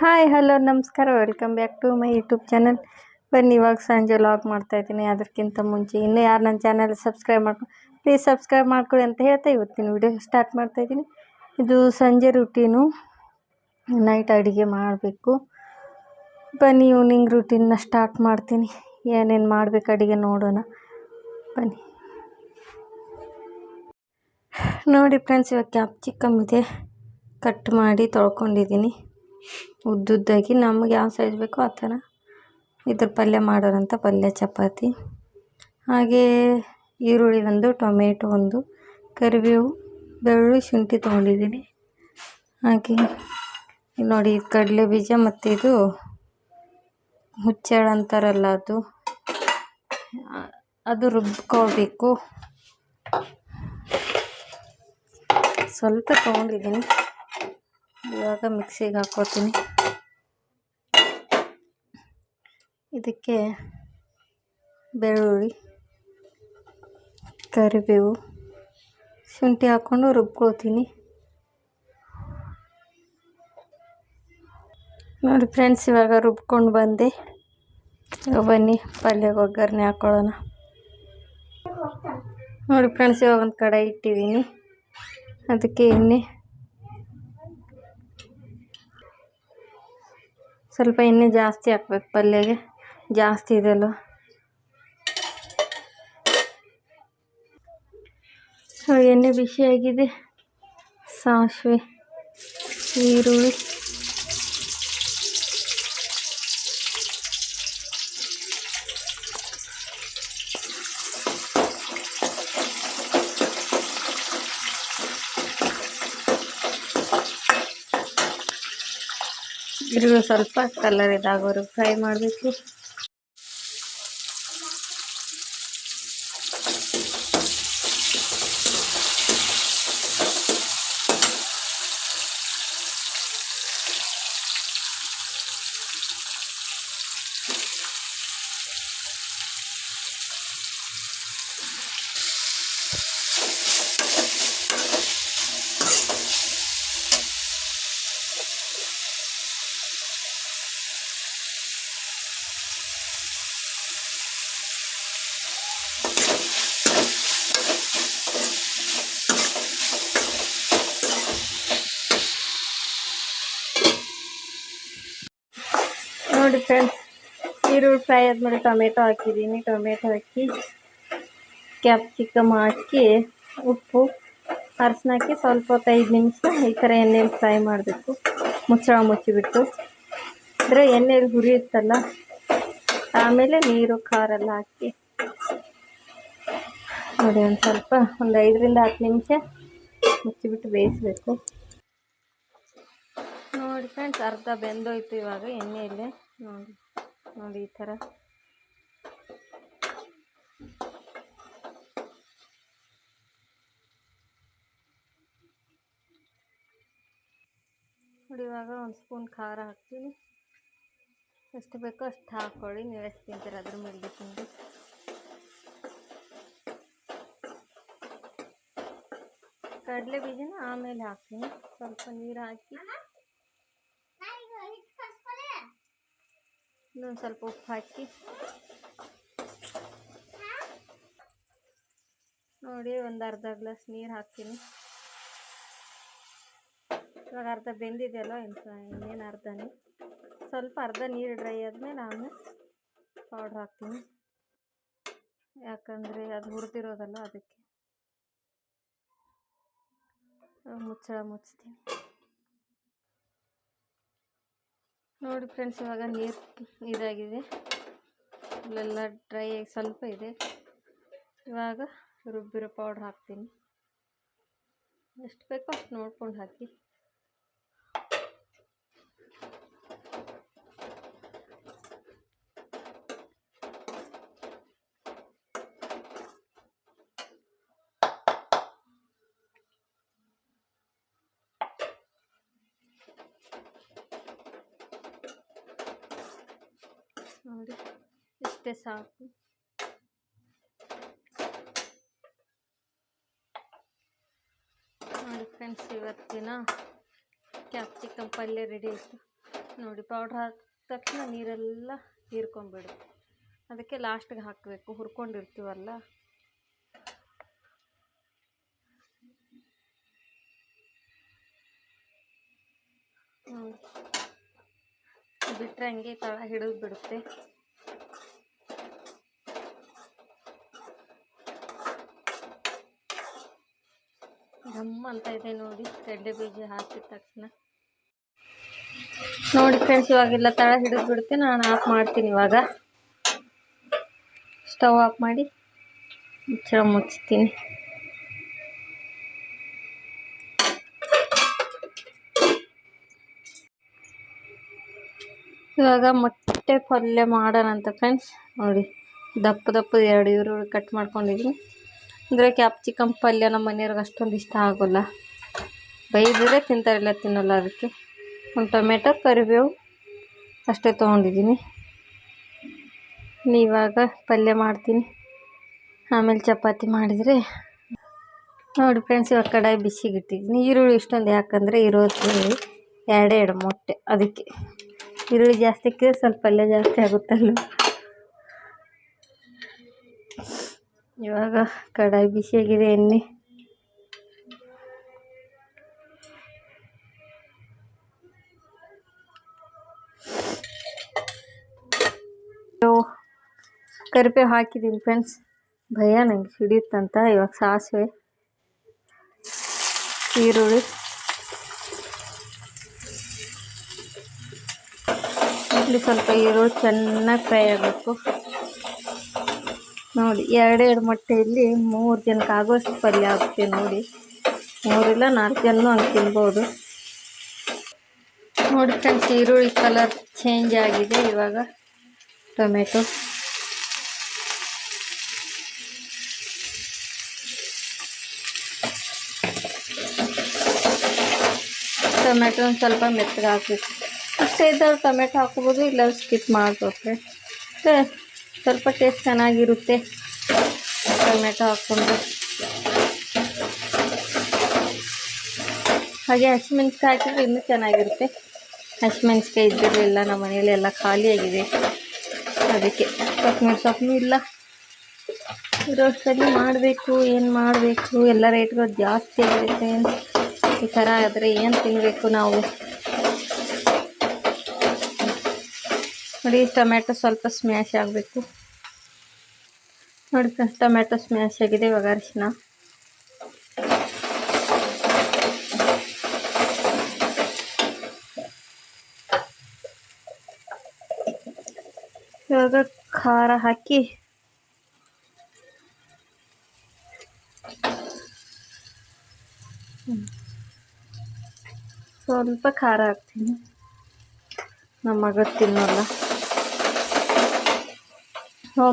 Hi, hello, ನಮಸ್ಕಾರ. Welcome back to my YouTube channel ಬನ್ನಿ, ಇವಾಗ ಸಂಜೆ ಲಾಗ್ ಮಾಡ್ತಾಯಿದ್ದೀನಿ ಅದಕ್ಕಿಂತ ಮುಂಚೆ ಇನ್ನೂ ಯಾರು ನನ್ನ ಚಾನಲ್ ಸಬ್ಸ್ಕ್ರೈಬ್ ಮಾಡ್ಕೊಂಡು ಪ್ಲೀಸ್ ಸಬ್ಸ್ಕ್ರೈಬ್ ಮಾಡ್ಕೊಳ್ಳಿ ಅಂತ ಹೇಳ್ತಾ ಇವತ್ತಿನ ವಿಡಿಯೋ ಸ್ಟಾರ್ಟ್ ಮಾಡ್ತಾಯಿದ್ದೀನಿ ಇದು ಸಂಜೆ ರುಟೀನು ನೈಟ್ ಅಡುಗೆ ಮಾಡಬೇಕು. ಬನ್ನಿ ಈವ್ನಿಂಗ್ ರುಟೀನ್ನ ಸ್ಟಾರ್ಟ್ ಮಾಡ್ತೀನಿ. ಏನೇನು ಮಾಡಬೇಕು ಅಡುಗೆ ನೋಡೋಣ. ಬನ್ನಿ. ನೋಡಿ ಫ್ರೆಂಡ್ಸ್ ಇವಾಗ ಕ್ಯಾಪ್ಸಿಕಮ್ ಇದೆ. ಕಟ್ ಮಾಡಿ ತೊಳ್ಕೊಂಡಿದ್ದೀನಿ. ಉದ್ದುದ್ದಾಗಿ ನಮಗೆ ಯಾವ ಸೈಜ್ ಬೇಕೋ ಆ ಥರ ಇದ್ರ ಪಲ್ಯ ಮಾಡೋರಂಥ ಪಲ್ಯ, ಚಪಾತಿ. ಹಾಗೇ ಈರುಳ್ಳಿ ಒಂದು, ಟೊಮೆಟೊ ಒಂದು, ಕರಿಬೇವು, ಬೆಳ್ಳುಳ್ಳಿ ಶುಂಠಿ ತೊಗೊಂಡಿದ್ದೀನಿ. ಹಾಗೆ ನೋಡಿ ಕಡಲೆ ಬೀಜ ಮತ್ತು ಇದು ಹುಚ್ಚಳ ಅಂತಾರಲ್ಲ ಅದು. ಅದು ರುಬ್ಕೋಬೇಕು ಸ್ವಲ್ಪ ತೊಗೊಂಡಿದ್ದೀನಿ. ಇವಾಗ ಮಿಕ್ಸಿಗೆ ಹಾಕೋತೀನಿ ಇದಕ್ಕೆ ಬೆಳ್ಳುಳ್ಳಿ, ಕರಿಬೇವು, ಶುಂಠಿ ಹಾಕ್ಕೊಂಡು ರುಬ್ಕೊಳ್ತೀನಿ ನೋಡಿ ಫ್ರೆಂಡ್ಸ್, ಇವಾಗ ರುಬ್ಕೊಂಡು ಬಂದೆ. ಬನ್ನಿ, ಪಲ್ಯಗೆ ಒಗ್ಗರಣೆ ಹಾಕ್ಕೊಳ್ಳೋಣ ನೋಡಿ ಫ್ರೆಂಡ್ಸ್, ಇವಾಗ ಒಂದು ಕಡಾಯಿ ಇಟ್ಟಿದ್ದೀನಿ. ಅದಕ್ಕೆ ಎಣ್ಣೆ ಸ್ವಲ್ಪ ಎಣ್ಣೆ ಜಾಸ್ತಿ ಹಾಕ್ಬೇಕು ಪಲ್ಯಗೆ. ಜಾಸ್ತಿ ಇದೆಯಲ್ಲ. ಎಣ್ಣೆ ಬಿಸಿಯಾಗಿದೆ. ಸಾಸಿವೆ ಈರುಳ್ಳಿ. ಈರುಳ್ಳಿ ಸ್ವಲ್ಪ ಕಲರ್ ಇದಾಗೋರು ಫ್ರೈ ಮಾಡಬೇಕು. ನೋಡಿ ಫ್ರೆಂಡ್ಸ್ ಈರುಳ್ಳಿ ಫ್ರೈ ಆದಮೇಲೆ ಟೊಮೆಟೊ ಹಾಕಿದ್ದೀನಿ. ಟೊಮೆಟೊ ಹಾಕಿ ಕ್ಯಾಪ್ಸಿಕಮ್ ಹಾಕಿ ಉಪ್ಪು ಅರಶಿನ ಹಾಕಿ ಸ್ವಲ್ಪ ಹೊತ್ತು ಐದು ನಿಮಿಷ ಈ ಥರ ಎಣ್ಣೆಲಿ ಫ್ರೈ ಮಾಡಬೇಕು. ಮುಚ್ಚಳ ಮುಚ್ಚಿಬಿಟ್ಟು. ಅಂದರೆ ಎಣ್ಣೆಲಿ ಹುರಿಯುತ್ತಲ್ಲ, ಆಮೇಲೆ ನೀರು, ಖಾರ ಎಲ್ಲ ಹಾಕಿ. ನೋಡಿ ಒಂದು ಸ್ವಲ್ಪ, ಒಂದು ಐದರಿಂದ ಹತ್ತು ನಿಮಿಷ ಮುಚ್ಚಿಬಿಟ್ಟು ಬೇಯಿಸಬೇಕು. ನೋಡಿ ಫ್ರೆಂಡ್ಸ್ ಅರ್ಧ ಬೆಂದೋಯ್ತು ಇವಾಗ ಎಣ್ಣೆಯಲ್ಲಿ ನೋಡಿ ನೋಡಿ ಈ ಥರ ನೋಡಿ ಇವಾಗ ಒಂದು ಸ್ಪೂನ್ ಖಾರ ಹಾಕ್ತೀನಿ ಎಷ್ಟು ಬೇಕೋ ಅಷ್ಟು ಹಾಕ್ಕೊಳ್ಳಿ ನೀವು ಎಷ್ಟು ತಿಂತೀರ ಅದ್ರ ಮೇಲೆ ಡಿಪೆಂಡು ಕಡಲೆ ಬೀಜನ ಆಮೇಲೆ ಹಾಕ್ತೀನಿ ಸ್ವಲ್ಪ ನೀರು ಹಾಕಿ ಇನ್ನೊಂದು ಸ್ವಲ್ಪ ಉಪ್ಪು ಹಾಕಿ. ನೋಡಿ, ಒಂದು ಅರ್ಧ ಗ್ಲಾಸ್ ನೀರು ಹಾಕ್ತೀನಿ. ಇವಾಗ ಅರ್ಧ ಬೆಂದಿದೆಯಲ್ಲ ಇನ್ನೇನು ಅರ್ಧನೇ? ಸ್ವಲ್ಪ ಅರ್ಧ ನೀರು ಡ್ರೈ ಆದಮೇಲೆ ಆಮೇಲೆ ಪೌಡ್ರ್ ಹಾಕ್ತೀನಿ. ಯಾಕಂದರೆ ಅದು ಹುರಿದಿರೋದಲ್ಲ, ಅದಕ್ಕೆ. ಮುಚ್ಚಳ ಮುಚ್ತೀನಿ. ನೋಡಿ ಫ್ರೆಂಡ್ಸ್, ಇವಾಗ ನೀರು ಇದಾಗಿದೆ. ಇಲ್ಲೆಲ್ಲ ಡ್ರೈ ಆಗಿ ಸ್ವಲ್ಪ ಇದೆ. ಇವಾಗ ರುಬ್ಬಿರೋ ಪೌಡ್ರ್ ಹಾಕ್ತೀನಿ. ಎಷ್ಟು ಬೇಕೋ ಅಷ್ಟು ನೋಡ್ಕೊಂಡು ಹಾಕಿ ನೋಡಿ ಇಷ್ಟೇ ಸಾಕು ನೋಡಿ ಫ್ರೆಂಡ್ಸ್ ಇವತ್ತಿನ ಕ್ಯಾಪ್ಸಿಕಮ್ ಪಲ್ಯ ರೆಡಿ ಆಯಿತು ನೋಡಿ ಪೌಡ್ರ್ ಹಾಕಿದ ತಕ್ಷಣ ನೀರೆಲ್ಲ ಹೀರ್ಕೊಂಬಿಡು ಅದಕ್ಕೆ ಲಾಸ್ಟಿಗೆ ಹಾಕಬೇಕು. ಹುರ್ಕೊಂಡಿರ್ತೀವಲ್ಲ? ಬಿಟ್ಟರೆ ಹಂಗೆ ತಳ ಹಿಡಿದು ಬಿಡುತ್ತೆ. ಗಮ್ಮ ಅಂತ ಇದೆ ನೋಡಿ. ಕಡ್ಲೆ ಬೀಜ ಹಾಕಿದ ತಕ್ಷಣ. ನೋಡಿ ಫ್ರೆಂಡ್ಸ್ ಇವಾಗೆಲ್ಲ ತಳ ಹಿಡಿದು ಬಿಡುತ್ತೆ. ನಾನು ಆಫ್ ಮಾಡ್ತೀನಿ ಇವಾಗ. ಸ್ಟವ್ ಆಫ್ ಮಾಡಿ ಮುಚ್ಚಳ ಮುಚ್ತೀನಿ. ಇವಾಗ ಮೊಟ್ಟೆ ಪಲ್ಯ ಮಾಡೋಣ ಅಂತ ಫ್ರೆಂಡ್ಸ್ ನೋಡಿ ದಪ್ಪ ದಪ್ಪ ಎರಡು ಈರುಳ್ಳಿ ಕಟ್ ಮಾಡ್ಕೊಂಡಿದ್ದೀನಿ. ಅಂದರೆ ಕ್ಯಾಪ್ಸಿಕಮ್ ಪಲ್ಯ ನಮ್ಮ ಮನೆಯವ್ರಿಗೆ ಅಷ್ಟೊಂದು ಇಷ್ಟ ಆಗೋಲ್ಲ. ಬೈದರೆ ತಿಂತಾರಿಲ್ಲ, ತಿನ್ನಲ್ಲ ಅದಕ್ಕೆ. ಒಂದು ಟೊಮೆಟೊ, ಕರಿಬೇವು ಅಷ್ಟೇ ತೊಗೊಂಡಿದ್ದೀನಿ. ಇವಾಗ ಪಲ್ಯ ಮಾಡ್ತೀನಿ. ಆಮೇಲೆ ಚಪಾತಿ ಮಾಡಿದರೆ ನೋಡಿ ಫ್ರೆಂಡ್ಸ್ ಇವಾಗ ಕಡಾಯಿ ಬಿಸಿಗಿಟ್ಟಿದ್ದೀನಿ. ಈರುಳ್ಳಿ ಇಷ್ಟೊಂದು ಯಾಕಂದರೆ ಇರೋದು ಎರಡೇ ಎರಡು ಮೊಟ್ಟೆ, ಅದಕ್ಕೆ. ಈರುಳ್ಳಿ ಜಾಸ್ತಿ ಇಕ್ಕಿದ್ರೆ ಸ್ವಲ್ಪ ಪಲ್ಯ ಜಾಸ್ತಿ ಆಗುತ್ತಲ್ಲ ಇವಾಗ ಕಡಾಯಿ ಬಿಸಿಯಾಗಿದೆ, ಎಣ್ಣೆ. ಕರಿಬೇವು ಹಾಕಿದ್ದೀನಿ ಫ್ರೆಂಡ್ಸ್ ಭಯ, ನಂಗೆ ಹಿಡಿಯುತ್ತಂತ ಇವಾಗ ಸಾಸಿವೆ, ಈರುಳ್ಳಿ. ಇಲ್ಲಿ ಸ್ವಲ್ಪ ಈರುಳ್ಳಿ ಚೆನ್ನಾಗಿ ಫ್ರೈ ಆಗಬೇಕು. ನೋಡಿ ಎರಡೆರಡು ಮೊಟ್ಟೆಯಲ್ಲಿ ಮೂರು ಜನಕ್ಕೆ ಆಗೋಷ್ಟು ಪಲ್ಯ ಆಗುತ್ತೆ ನೋಡಿ. ಮೂರಿಲ್ಲ, ನಾಲ್ಕು ಜನೂ ಹಂಗೆ ತಿನ್ಬೋದು. ನೋಡಿ ಫ್ರೆಂಡ್ಸ್ ಈರುಳ್ಳಿ ಕಲರ್ ಚೇಂಜ್ ಆಗಿದೆ ಇವಾಗ. ಟೊಮೆಟೊ. ಟೊಮೆಟೊ ಒಂದು ಸ್ವಲ್ಪ ಮೆತ್ತಗೆ ಹಾಕಬೇಕು. ಅಷ್ಟೇ ಇದ್ದವ್ರು ಟೊಮೆಟೊ ಹಾಕ್ಬೋದು ಇಲ್ಲ ಸ್ಕಿಪ್ ಮಾಡ್ಬೋದು ಮತ್ತೆ ಸ್ವಲ್ಪ ಟೇಸ್ಟ್ ಚೆನ್ನಾಗಿರುತ್ತೆ. ಟೊಮೆಟೊ ಹಾಕ್ಕೊಂಡು. ಹಾಗೆ ಹಸಿಮೆಣ್ಸಿಕಾಯಿ ಹಾಕಿದ್ರೆ ಇನ್ನೂ ಚೆನ್ನಾಗಿರುತ್ತೆ. ಹಸಿಮೆಣ್ಸಿಕಾಯಿ ಇದ್ದಿರಲಿಲ್ಲ ನಮ್ಮ ಮನೇಲಿ ಎಲ್ಲ ಖಾಲಿಯಾಗಿದೆ ಅದಕ್ಕೆ ಕೊತ್ತಂಬರಿ ಸೊಪ್ಪು ಇಲ್ಲ. ಇರೋಷ್ಟರಲ್ಲಿ ಮಾಡಬೇಕು, ಏನು ಮಾಡಬೇಕು? ಎಲ್ಲ ರೇಟ್ಗಳು ಜಾಸ್ತಿ ಆಗಿರುತ್ತೆ. ಈ ಥರ ಆದರೆ ಏನು ತಿನ್ನಬೇಕು ನಾವು? ನೋಡಿ, ಟೊಮೆಟೊ ಸ್ವಲ್ಪ ಸ್ಮ್ಯಾಶ್ ಆಗಬೇಕು. ನೋಡಿ ಫ್ರೆಂಡ್ಸ್ ಟೊಮೆಟೊ ಸ್ಮ್ಯಾಶ್ ಆಗಿದೆ ಇವಾಗ ಅರಿಶಿನ. ಇವಾಗ ಖಾರ ಹಾಕಿ ಸ್ವಲ್ಪ ಖಾರ ಹಾಕ್ತೀನಿ. ನಮ್ಮ ಮಗ ತಿನ್ನೋಲ್ಲ.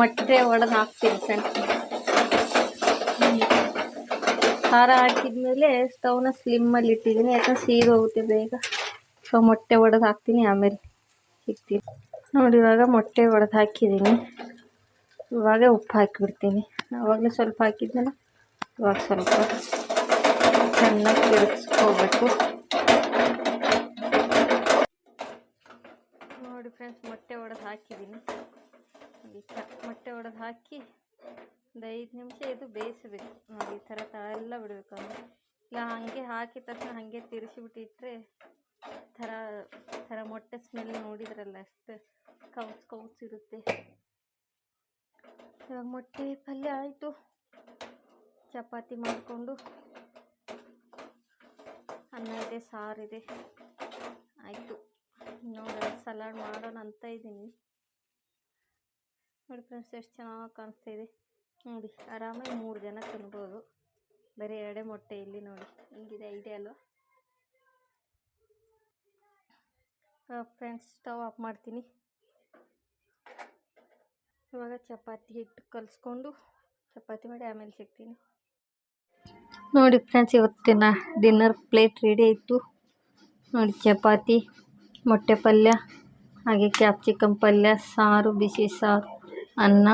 ಮೊಟ್ಟೆ ಒಡೆದು ಹಾಕ್ತೀನಿ ಫ್ರೆಂಡ್ಸ್. ಖಾರ ಹಾಕಿದ್ಮೇಲೆ ಸ್ಟವ್ನ ಸ್ಲಿಮ್ಮಲ್ಲಿ ಇಟ್ಟಿದ್ದೀನಿ, ಯಾಕಂದ್ರೆ ಸೀರೆ ಹೋಗುತ್ತೆ ಬೇಗ. ಸೊ, ಮೊಟ್ಟೆ ಒಡೆದು ಹಾಕ್ತೀನಿ, ಆಮೇಲೆ ಸಿಗ್ತೀನಿ ನೋಡಿ, ಇವಾಗ ಮೊಟ್ಟೆ ಒಡೆದು ಹಾಕಿದ್ದೀನಿ. ಇವಾಗ ಉಪ್ಪು ಹಾಕಿಬಿಡ್ತೀನಿ. ಆವಾಗಲೇ ಸ್ವಲ್ಪ ಹಾಕಿದ್ನಲ್ಲ, ಇವಾಗ ಸ್ವಲ್ಪ ಚೆನ್ನಾಗಿ ತಿರುಗಿಸ್ಕೋಬೇಕು ನೋಡಿ, ಫ್ರೆಂಡ್ಸ್, ಮೊಟ್ಟೆ ಒಡೆದು ಹಾಕಿದ್ದೀನಿ. ಈ ಥರ ಮೊಟ್ಟೆ ಒಡೆದು ಹಾಕಿ ಒಂದು ಐದು ನಿಮಿಷ ಇದು ಬೇಯಿಸಬೇಕು. ನೋಡಿ, ಈ ಥರ ತಳ ಎಲ್ಲ ಬಿಡಬೇಕು ಅಂದರೆ ಇಲ್ಲ, ಹಾಗೆ ಹಾಕಿದ ತಕ್ಷಣ ಹಾಗೆ ತಿರ್ಸಿಬಿಟ್ಟಿಟ್ರೆ ಥರ ಥರ ಮೊಟ್ಟೆ ಸ್ಮೆಲ್ ನೋಡಿದ್ರಲ್ಲ ಅಷ್ಟು ಕೌಚ್ ಕೌಚ್ ಇರುತ್ತೆ. ಇವಾಗ ಮೊಟ್ಟೆ ಪಲ್ಯ ಆಯಿತು. ಚಪಾತಿ ಮಾಡಿಕೊಂಡು ಅನ್ನ ಇದೆ ಸಾರಿದೆ ಆಯಿತು. ನೋಡೋಣ ಸಲಾಡ್ ಮಾಡೋಣ ಅಂತ ಇದ್ದೀನಿ. ನೋಡಿ ಫ್ರೆಂಡ್ಸ್ ಎಷ್ಟು ಚೆನ್ನಾಗಿ ಕಾಣಿಸ್ತಾ ಇದೆ. ನೋಡಿ, ಆರಾಮಾಗಿ ಮೂರು ಜನ ತಿನ್ಬೋದು. ಬರೀ ಎರಡೇ ಮೊಟ್ಟೆ ಇಲ್ಲಿ ನೋಡಿ, ಹಿಂಗಿದೆ ಇದೆ ಅಲ್ವಾ? ಫ್ರೆಂಡ್ಸ್ ಸ್ಟವ್ ಆಫ್ ಮಾಡ್ತೀನಿ. ಇವಾಗ ಚಪಾತಿ ಹಿಟ್ಟು ಕಲಿಸ್ಕೊಂಡು ಚಪಾತಿ ಮಾಡಿ ಆಮೇಲೆ ಸಿಗ್ತೀನಿ. ನೋಡಿ ಫ್ರೆಂಡ್ಸ್ ಇವತ್ತಿನ ಡಿನ್ನರ್ ಪ್ಲೇಟ್ ರೆಡಿ ಆಯಿತು. ನೋಡಿ ಚಪಾತಿ, ಮೊಟ್ಟೆ ಪಲ್ಯ, ಹಾಗೆ ಕ್ಯಾಪ್ಸಿಕಮ್ ಪಲ್ಯ, ಸಾರು, ಬಿಸಿ ಸಾರು. ಅನ್ನ,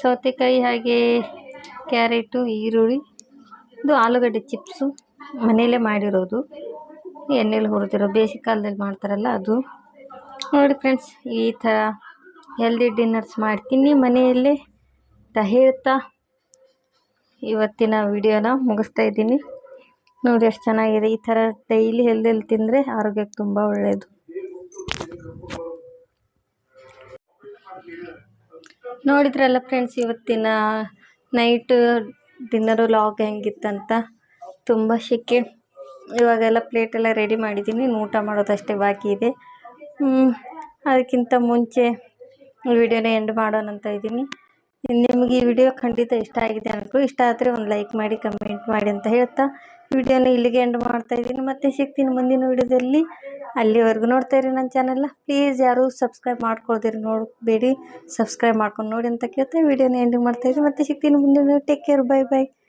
ಸೌತೆಕಾಯಿ ಹಾಗೆ ಕ್ಯಾರೆಟು, ಈರುಳ್ಳಿ, ಇದು ಆಲೂಗಡ್ಡೆ ಚಿಪ್ಸು, ಮನೆಯಲ್ಲೇ ಮಾಡಿರೋದು. ಎಣ್ಣೆಲಿ ಹುರಿದಿರೋ ಬೇಸಿಗೆ ಕಾಲದಲ್ಲಿ ಮಾಡ್ತಾರಲ್ಲ ಅದು. ನೋಡಿ ಫ್ರೆಂಡ್ಸ್ ಈ ಥರ ಹೆಲ್ದಿ ಡಿನ್ನರ್ಸ್ ಮಾಡ್ತೀನಿ ಮನೆಯಲ್ಲೇ ಹೇಳ್ತಾ ಇವತ್ತಿನ ವಿಡಿಯೋನ ಮುಗಿಸ್ತಾ ಇದ್ದೀನಿ. ನೋಡಿ ಎಷ್ಟು ಚೆನ್ನಾಗಿದೆ. ಈ ಥರ ಡೈಲಿ ಹೆಲ್ದಿಯಲ್ಲಿ ತಿಂದರೆ ಆರೋಗ್ಯಕ್ಕೆ ತುಂಬ ಒಳ್ಳೆಯದು ನೋಡಿದ್ರಲ್ಲ ಫ್ರೆಂಡ್ಸ್ ಇವತ್ತಿನ ನೈಟ್ ಡಿನ್ನರು ಲಾಗ್ ಹೆಂಗಿತ್ತಂತ? ತುಂಬ ಶೆಕೆ. ಇವಾಗೆಲ್ಲ ಪ್ಲೇಟೆಲ್ಲ ರೆಡಿ ಮಾಡಿದ್ದೀನಿ ಊಟ ಮಾಡೋದಷ್ಟೇ ಬಾಕಿ ಇದೆ. ಅದಕ್ಕಿಂತ ಮುಂಚೆ ವಿಡಿಯೋನ ಎಂಡ್ ಮಾಡೋಣ ಅಂತ ಇದ್ದೀನಿ. ನಿಮಗೆ ಈ ವಿಡಿಯೋ ಖಂಡಿತ ಇಷ್ಟ ಆಗಿದೆ ಅನ್ಕೊ, ಇಷ್ಟ ಆದರೆ ಒಂದು ಲೈಕ್ ಮಾಡಿ, ಕಮೆಂಟ್ ಮಾಡಿ ಅಂತ ಹೇಳ್ತಾ ವಿಡಿಯೋನ ಇಲ್ಲಿಗೆ ಎಂಡ್ ಮಾಡ್ತಾ ಇದ್ದೀನಿ. ಮತ್ತೆ ಸಿಗ್ತೀನಿ ಮುಂದಿನ ವಿಡಿಯೋದಲ್ಲಿ. ಅಲ್ಲಿವರೆಗೂ ನೋಡ್ತಾ ಇರಿ ನನ್ನ ಚಾನಲ್ನ ಪ್ಲೀಸ್ ಯಾರು ಸಬ್ಸ್ಕ್ರೈಬ್ ಮಾಡ್ಕೊಳ್ದಿರಿ ನೋಡಬೇಡಿ. ಸಬ್ಸ್ಕ್ರೈಬ್ ಮಾಡ್ಕೊಂಡು ನೋಡಿ ಅಂತ ಕೇಳ್ತಾ ವಿಡಿಯೋನ ಎಂಡಿಂಗ್ ಮಾಡ್ತಾ ಇದ್ದೀನಿ. ಮತ್ತೆ ಸಿಗ್ತೀನಿ ಮುಂದಿನ ಟೇಕ್ ಕೇರ್ ಬೈ ಬೈ